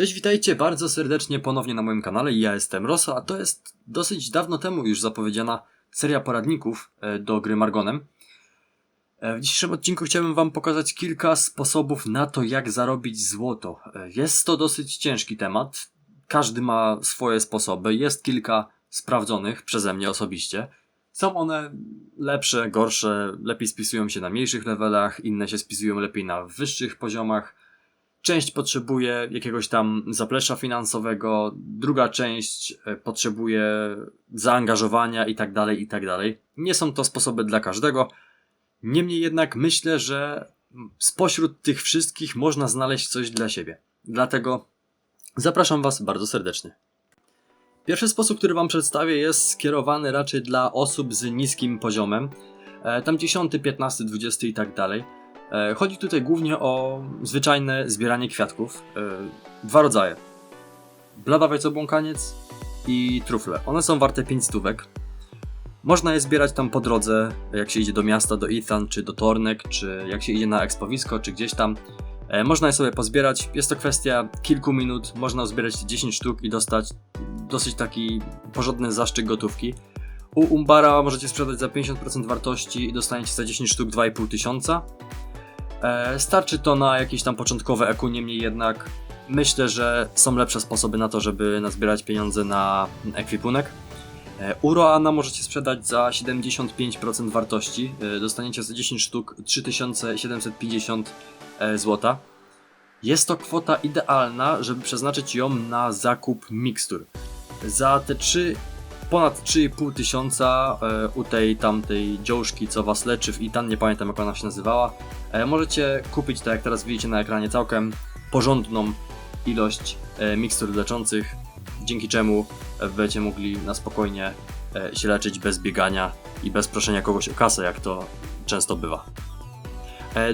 Cześć, witajcie bardzo serdecznie ponownie na moim kanale. Ja jestem Rosa, a to jest dosyć dawno temu już zapowiedziana seria poradników e, do gry Margonem. E, W dzisiejszym odcinku chciałbym Wam pokazać kilka sposobów na to, jak zarobić złoto. E, Jest to dosyć ciężki temat. Każdy ma swoje sposoby. Jest kilka sprawdzonych przeze mnie osobiście. Są one lepsze, gorsze, lepiej spisują się na mniejszych levelach, inne się spisują lepiej na wyższych poziomach. Część potrzebuje jakiegoś tam zaplecza finansowego, druga część e, potrzebuje zaangażowania i tak dalej, i tak dalej. Nie są to sposoby dla każdego. Niemniej jednak myślę, że spośród tych wszystkich można znaleźć coś dla siebie. Dlatego zapraszam Was bardzo serdecznie. Pierwszy sposób, który Wam przedstawię, jest skierowany raczej dla osób z niskim poziomem. E, Tam 10, 15, 20 i tak dalej. E, Chodzi tutaj głównie o zwyczajne zbieranie kwiatków. E, Dwa rodzaje. Bladawiec obłąkaniec i trufle. One są warte 5 stówek. Można je zbierać tam po drodze, jak się idzie do miasta, do Ethan, czy do Tornek, czy jak się idzie na ekspowisko, czy gdzieś tam. E, Można je sobie pozbierać. Jest to kwestia kilku minut. Można zbierać 10 sztuk i dostać dosyć taki porządny zaszczyt gotówki. U Umbara możecie sprzedać za 50% wartości i dostaniecie za 10 sztuk 2,5 tysiąca. E, Starczy to na jakieś tam początkowe EQ, niemniej jednak myślę, że są lepsze sposoby na to, żeby nazbierać pieniądze na ekwipunek. E, U Roana możecie sprzedać za 75% wartości. E, Dostaniecie za 10 sztuk 3750 zł. Jest to kwota idealna, żeby przeznaczyć ją na zakup mikstur. Za te 3, ponad 3,5 tysiąca e, u tej tamtej dziążki, co was leczy w Itan, nie pamiętam jak ona się nazywała, e, możecie kupić, tak jak teraz widzicie na ekranie, całkiem porządną ilość e, mikstur leczących, dzięki czemu będziecie mogli na spokojnie się leczyć bez biegania i bez proszenia kogoś o kasę, jak to często bywa.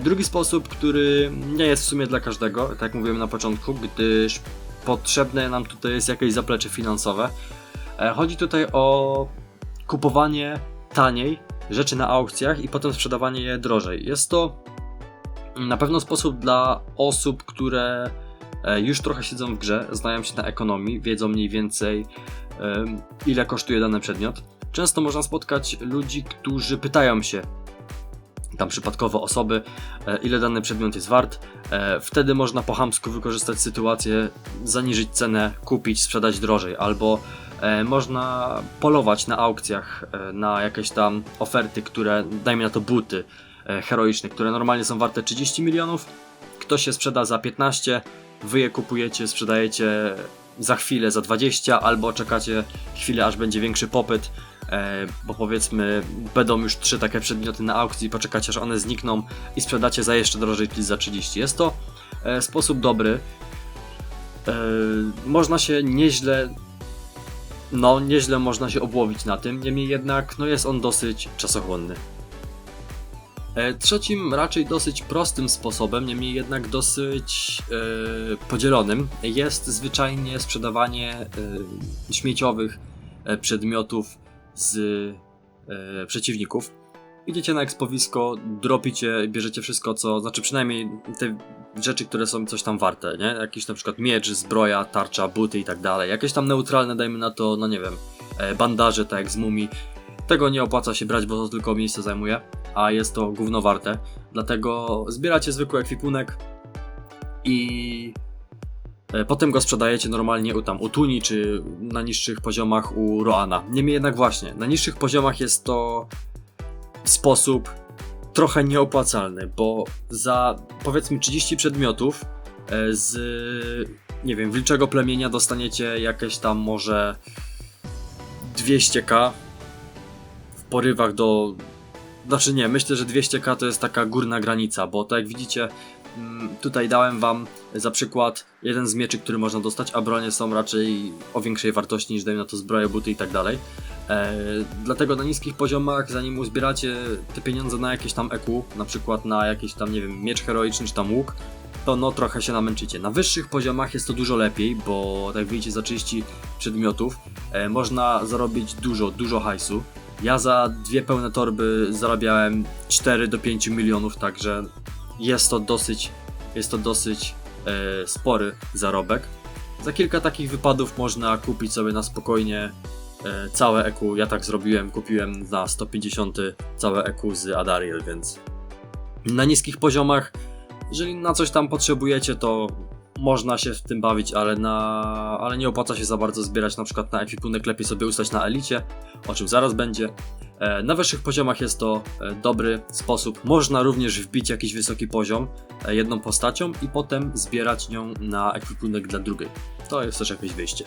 Drugi sposób, który nie jest w sumie dla każdego, tak jak mówiłem na początku, gdyż potrzebne nam tutaj jest jakieś zaplecze finansowe. E, Chodzi tutaj o kupowanie taniej rzeczy na aukcjach i potem sprzedawanie je drożej. Jest to na pewno sposób dla osób, które e, już trochę siedzą w grze, znają się na ekonomii, wiedzą mniej więcej ile kosztuje dany przedmiot. Często można spotkać ludzi, którzy pytają się, tam przypadkowo osoby, e, ile dany przedmiot jest wart. Wtedy można po chamsku wykorzystać sytuację, zaniżyć cenę, kupić, sprzedać drożej, albo można polować na aukcjach e, na jakieś tam oferty, które, dajmy na to buty e, heroiczne, które normalnie są warte 30 milionów. Ktoś je sprzeda za 15, wy je kupujecie, sprzedajecie za chwilę za 20, albo czekacie chwilę, aż będzie większy popyt, e, bo powiedzmy będą już trzy takie przedmioty na aukcji, poczekacie aż one znikną i sprzedacie za jeszcze drożej, czyli za 30. Jest to e, sposób dobry. E, można się nieźle no, nieźle można się obłowić na tym, niemniej jednak no jest on dosyć czasochłonny. E, Trzecim, raczej dosyć prostym sposobem, niemniej jednak dosyć e, podzielonym, jest zwyczajnie sprzedawanie e, śmieciowych przedmiotów z e, przeciwników. Idziecie na ekspowisko, dropicie, bierzecie wszystko, co, znaczy przynajmniej te rzeczy, które są coś tam warte, nie? Jakiś na przykład miecz, zbroja, tarcza, buty i tak dalej. Jakieś tam neutralne, dajmy na to, no nie wiem, e, bandaże, tak jak z mumii. Tego nie opłaca się brać, bo to tylko miejsce zajmuje, a jest to gówno warte. Dlatego zbieracie zwykły ekwipunek i e, potem go sprzedajecie normalnie u tam u Tuni czy na niższych poziomach u Roana. Niemniej jednak właśnie, na niższych poziomach jest to sposób trochę nieopłacalny, bo za powiedzmy 30 przedmiotów e, z nie wiem, wilczego plemienia dostaniecie jakieś tam może 200k w porywach do. Znaczy nie, myślę, że 200k to jest taka górna granica, bo tak jak widzicie, mm, tutaj dałem wam za przykład jeden z mieczy, który można dostać, a bronie są raczej o większej wartości niż dajmy na to zbroje, buty i tak dalej. E, dlatego na niskich poziomach, zanim uzbieracie te pieniądze na jakieś tam EQ, na przykład na jakiś tam, nie wiem, miecz heroiczny czy tam łuk, to no trochę się namęczycie. Na wyższych poziomach jest to dużo lepiej, bo tak widzicie za 30 przedmiotów e, można zarobić dużo, dużo hajsu. Ja za dwie pełne torby zarabiałem 4 do 5 milionów, także jest to dosyć, jest to dosyć e, spory zarobek. Za kilka takich wypadów można kupić sobie na spokojnie całe EQ. Ja tak zrobiłem, kupiłem na 150 całe EQ z Adariel, więc na niskich poziomach, jeżeli na coś tam potrzebujecie, to można się w tym bawić, ale, na, ale nie opłaca się za bardzo zbierać na przykład na ekwipunek, lepiej sobie ustać na elicie, o czym zaraz będzie. E, Na wyższych poziomach jest to e, dobry sposób. Można również wbić jakiś wysoki poziom e, jedną postacią i potem zbierać nią na ekwipunek dla drugiej. To jest też jakieś wyjście.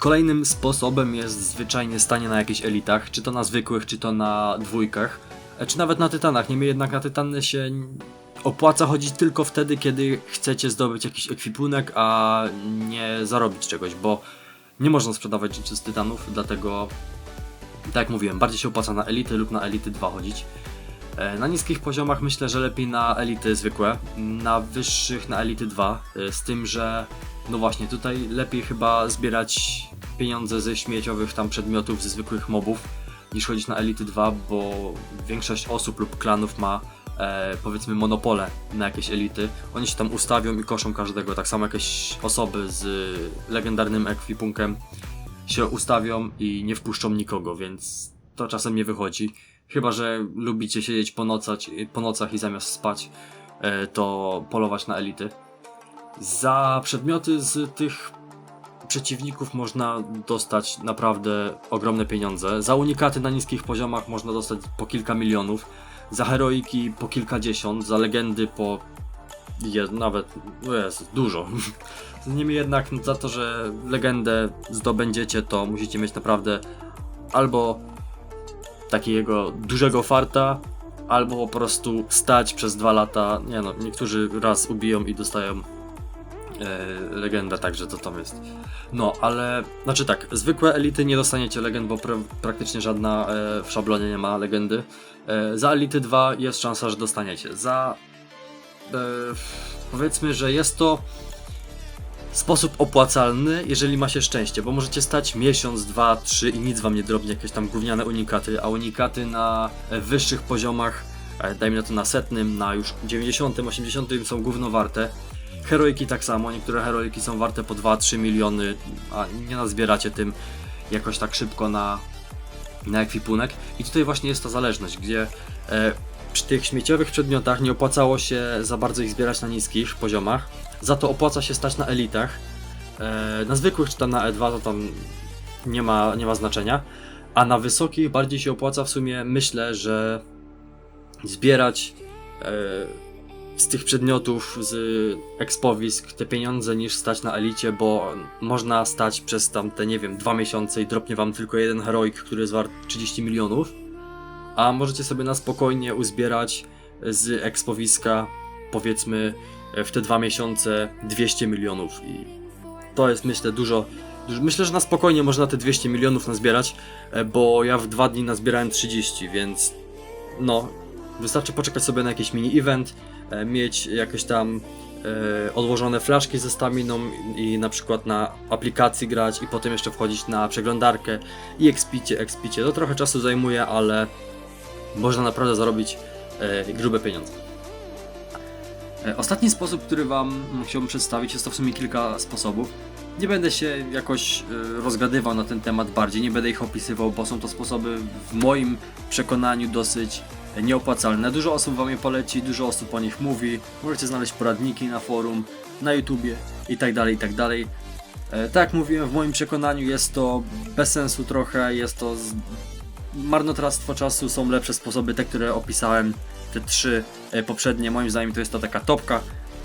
Kolejnym sposobem jest zwyczajnie stanie na jakichś elitach, czy to na zwykłych, czy to na dwójkach, e, czy nawet na tytanach. Niemniej jednak na tytany się opłaca chodzić tylko wtedy, kiedy chcecie zdobyć jakiś ekwipunek, a nie zarobić czegoś, bo nie można sprzedawać rzeczy z tytanów, dlatego tak jak mówiłem, bardziej się opłaca na elity lub na elity 2 chodzić. E, Na niskich poziomach myślę, że lepiej na elity zwykłe, na wyższych na elity 2, e, z tym, że no właśnie tutaj lepiej chyba zbierać pieniądze ze śmieciowych tam przedmiotów, ze zwykłych mobów, niż chodzić na elity 2, bo większość osób lub klanów ma e, powiedzmy monopole na jakieś elity. Oni się tam ustawią i koszą każdego, tak samo jakieś osoby z legendarnym ekwipunkiem się ustawią i nie wpuszczą nikogo, więc to czasem nie wychodzi. Chyba, że lubicie siedzieć po, nocach, po nocach i zamiast spać, e, to polować na elity. Za przedmioty z tych przeciwników można dostać naprawdę ogromne pieniądze. Za unikaty na niskich poziomach można dostać po kilka milionów. Za heroiki po kilkadziesiąt, za legendy po je, nawet jest dużo. Niemniej jednak za to, że legendę zdobędziecie, to musicie mieć naprawdę albo takiego dużego farta, albo po prostu stać przez dwa lata. Nie no, niektórzy raz ubiją i dostają e, legendę, także to tam jest. No, ale znaczy tak, zwykłe elity nie dostaniecie legend, bo pra praktycznie żadna e, w szablonie nie ma legendy. E, za elity 2 jest szansa, że dostaniecie. Za e, powiedzmy, że jest to sposób opłacalny, jeżeli ma się szczęście, bo możecie stać miesiąc, dwa, trzy i nic wam nie drobnie, jakieś tam gówniane unikaty, a unikaty na e, wyższych poziomach, e, dajmy na to na setnym, na już 90, 80 są gówno warte. Heroiki tak samo, niektóre heroiki są warte po 2-3 miliony, a nie nazbieracie tym jakoś tak szybko na, na ekwipunek. I tutaj właśnie jest ta zależność, gdzie e, przy tych śmieciowych przedmiotach nie opłacało się za bardzo ich zbierać na niskich poziomach, za to opłaca się stać na elitach. E, na zwykłych czy tam na E2 to tam nie ma, nie ma znaczenia, a na wysokich bardziej się opłaca w sumie myślę, że zbierać e, z tych przedmiotów z ekspowisk te pieniądze niż stać na elicie, bo można stać przez tam te nie wiem dwa miesiące i dropnie wam tylko jeden heroik, który jest wart 30 milionów. A możecie sobie na spokojnie uzbierać z ekspowiska powiedzmy w te dwa miesiące 200 milionów. I to jest myślę dużo, myślę, że na spokojnie można te 200 milionów nazbierać, e, bo ja w dwa dni nazbierałem 30, więc no wystarczy poczekać sobie na jakiś mini event, mieć jakieś tam e, odłożone flaszki ze staminą i na przykład na aplikacji grać i potem jeszcze wchodzić na przeglądarkę i expicie, expicie. To trochę czasu zajmuje, ale można naprawdę zarobić e, grube pieniądze. E, Ostatni sposób, który Wam chciałbym przedstawić, jest to w sumie kilka sposobów. Nie będę się jakoś e, rozgadywał na ten temat bardziej, nie będę ich opisywał, bo są to sposoby w moim przekonaniu dosyć nieopłacalne. Dużo osób Wam je poleci, dużo osób o nich mówi. Możecie znaleźć poradniki na forum, na YouTubie i tak dalej, i tak dalej. E, Tak jak mówiłem, w moim przekonaniu jest to bez sensu trochę, jest to z- marnotrawstwo czasu, są lepsze sposoby, te, które opisałem, te trzy e, poprzednie, moim zdaniem to jest to taka topka.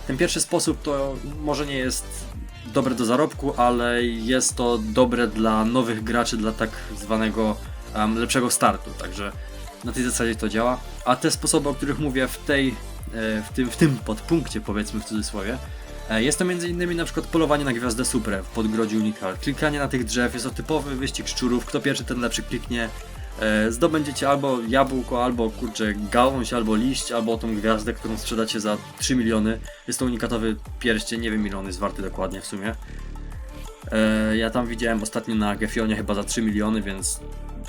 Ten pierwszy sposób to może nie jest dobre do zarobku, ale jest to dobre dla nowych graczy, dla tak zwanego em, lepszego startu, także na tej zasadzie to działa. A te sposoby, o których mówię w tej, e, w tym, w tym podpunkcie, powiedzmy w cudzysłowie, e, jest to m.in. na przykład polowanie na gwiazdę Suprę w podgrodziu Unikal. Klikanie na tych drzew jest to typowy wyścig szczurów, kto pierwszy ten lepszy kliknie. E, zdobędziecie albo jabłko, albo kurczę gałąź, albo liść, albo tą gwiazdę, którą sprzedacie za 3 miliony. Jest to unikatowy pierścień, nie wiem ile on jest warty dokładnie w sumie. Ja tam widziałem ostatnio na Gefionie chyba za 3 miliony, więc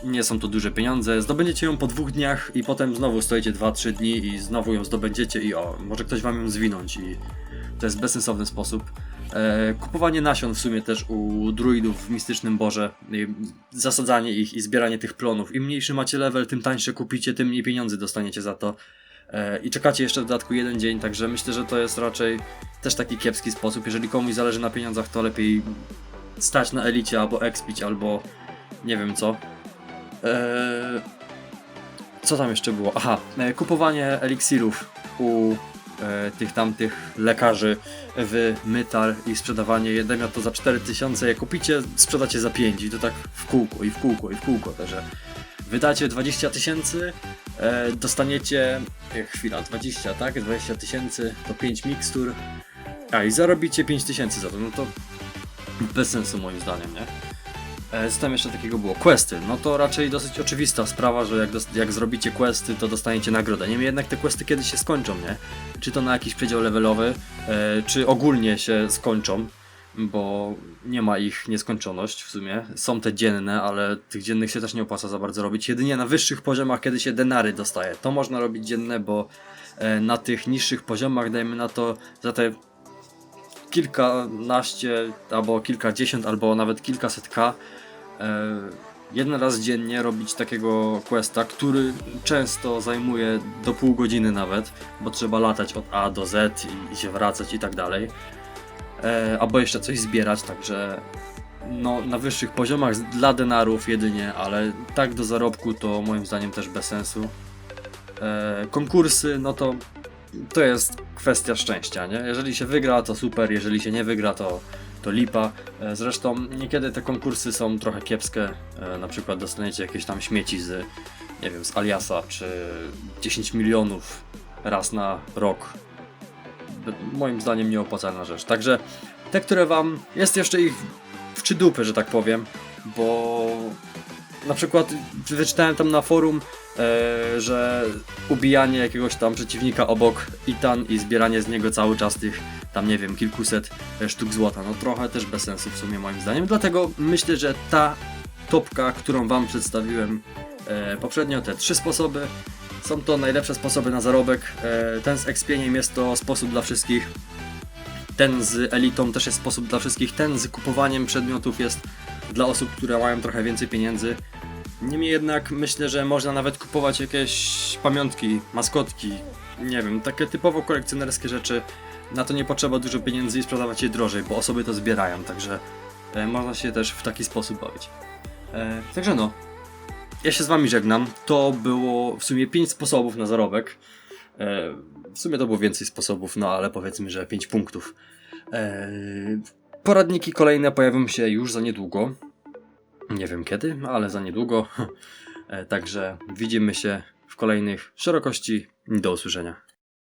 nie są to duże pieniądze. Zdobędziecie ją po dwóch dniach i potem znowu stoicie 2-3 dni i znowu ją zdobędziecie i o, może ktoś wam ją zwinąć i to jest bezsensowny sposób. E, kupowanie nasion w sumie też u druidów w Mistycznym Boże, zasadzanie ich i zbieranie tych plonów. Im mniejszy macie level, tym tańsze kupicie, tym mniej pieniędzy dostaniecie za to. E, I czekacie jeszcze w dodatku jeden dzień, także myślę, że to jest raczej też taki kiepski sposób. Jeżeli komuś zależy na pieniądzach, to lepiej stać na elicie albo expić, albo nie wiem co. Eee, co tam jeszcze było? Aha, e, kupowanie eliksirów u e, tych tamtych lekarzy w Mytal i sprzedawanie jednego to za 4000, jak kupicie, sprzedacie za 5 i to tak w kółko i w kółko i w kółko, także wydacie 20 tysięcy, e, dostaniecie, e, chwila, 20, tak? 20 tysięcy to 5 mikstur, a i zarobicie 5 tysięcy za to, no to bez sensu moim zdaniem, nie? E, Co tam jeszcze takiego było? Questy. No to raczej dosyć oczywista sprawa, że jak, jak zrobicie questy, to dostaniecie nagrodę. Niemniej jednak te questy kiedyś się skończą, nie? Czy to na jakiś przedział levelowy, e, czy ogólnie się skończą, bo nie ma ich nieskończoność w sumie. Są te dzienne, ale tych dziennych się też nie opłaca za bardzo robić. Jedynie na wyższych poziomach, kiedy się denary dostaje. To można robić dzienne, bo e, na tych niższych poziomach, dajmy na to, za te kilkanaście, albo kilkadziesiąt, albo nawet kilkaset K e, jeden raz dziennie robić takiego questa, który często zajmuje do pół godziny nawet, bo trzeba latać od A do Z i, się wracać i tak dalej. E, albo jeszcze coś zbierać, także no, na wyższych poziomach dla denarów jedynie, ale tak do zarobku to moim zdaniem też bez sensu. E, konkursy, no to to jest kwestia szczęścia, nie? Jeżeli się wygra, to super, jeżeli się nie wygra, to, to lipa. E, Zresztą niekiedy te konkursy są trochę kiepskie. E, Na przykład dostaniecie jakieś tam śmieci z, nie wiem, z Aliasa, czy 10 milionów raz na rok. B- Moim zdaniem nieopłacalna rzecz. Także te, które wam, jest jeszcze ich w czy dupy, że tak powiem, bo na przykład wyczytałem tam na forum, e, że ubijanie jakiegoś tam przeciwnika obok Itan i zbieranie z niego cały czas tych tam nie wiem, kilkuset e, sztuk złota, no trochę też bez sensu w sumie moim zdaniem, dlatego myślę, że ta topka, którą wam przedstawiłem e, poprzednio, te trzy sposoby są to najlepsze sposoby na zarobek, ten z expieniem jest to sposób dla wszystkich, ten z elitą też jest sposób dla wszystkich, ten z kupowaniem przedmiotów jest dla osób, które mają trochę więcej pieniędzy. Niemniej jednak myślę, że można nawet kupować jakieś pamiątki, maskotki, nie wiem, takie typowo kolekcjonerskie rzeczy. Na to nie potrzeba dużo pieniędzy i sprzedawać je drożej, bo osoby to zbierają, także e, można się też w taki sposób bawić. E, także no, ja się z wami żegnam. To było w sumie 5 sposobów na zarobek. E, w sumie to było więcej sposobów, no ale powiedzmy, że 5 punktów. E, poradniki kolejne pojawią się już za niedługo. Nie wiem kiedy, ale za niedługo. E, Także widzimy się w kolejnych szerokości. Do usłyszenia.